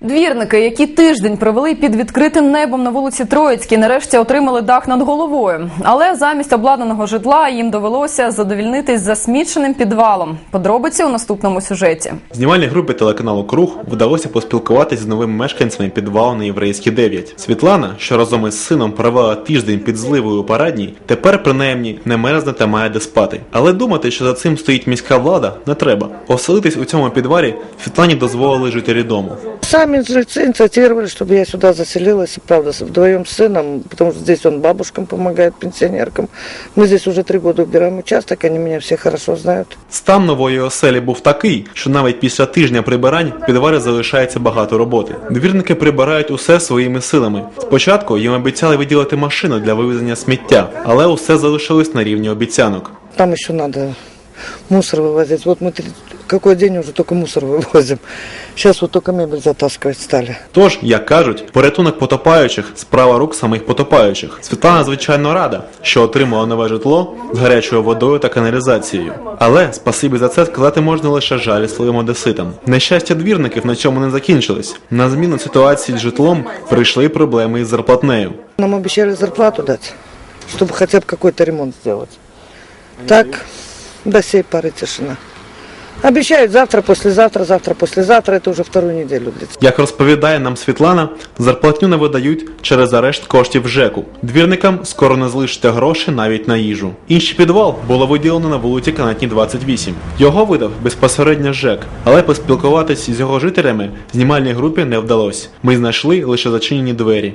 Двірники, які тиждень провели під відкритим небом на вулиці Троїцькій, нарешті отримали дах над головою. Але замість обладнаного житла їм довелося задовільнитись засміченим підвалом. Подробиці у наступному сюжеті. Знімальній групі телеканалу Круг вдалося поспілкуватися з новими мешканцями підвалу на єврейській 9. Світлана, що разом із сином провела тиждень під зливою у парадній, тепер принаймні не мерзне та має де спати. Але думати, що за цим стоїть міська влада, не треба. Оселитись у цьому підвалі Світлані дозволили жителі дому Сами жильцы инициировали, чтобы я сюда заселилась, правда, с- вдвоем с сыном, потому что здесь он бабушкам помогает, пенсионеркам. Мы здесь уже три года убираем участок, они меня все хорошо знают. Стан нової оселі був такий, що навіть після тижня прибирань в підвалі залишається багато роботи. Двірники прибирають усе своїми силами. Спочатку їм обіцяли виділити машину для вивезення сміття, але усе залишилось на рівні обіцянок. Там еще надо мусор вывозить. Вот мы три- какой день уже только мусор вывозим. Сейчас вот только мебель затаскивать стали. Тож, як кажуть, порятунок потопаючих справа рук самих потопаючих. Світлана звичайно рада, що отримала нове житло з гарячою водою та каналізацією. Але спасибі за це сказати можна лише жалісливим одеситам. Нещастя двірників на цьому не закінчились. На зміну ситуації з житлом прийшли проблеми із зарплатнею. Нам обещали зарплату дать, чтобы хотя бы какой-то ремонт сделать. Так, до сей поры тишина. Обещают завтра, послезавтра, завтра, послезавтра. Это уже вторую длится. Як розповідає нам Світлана, зарплатню не видають через арешт коштів ЖЕКу. Двірникам скоро не залишиться гроші навіть на їжу. Інший підвал було виділено на вулиці Канатні 28. Його видав безпосередньо ЖЕК, але поспілкуватись з його жителями знімальній групі не вдалося. Ми знайшли лише зачинені двері.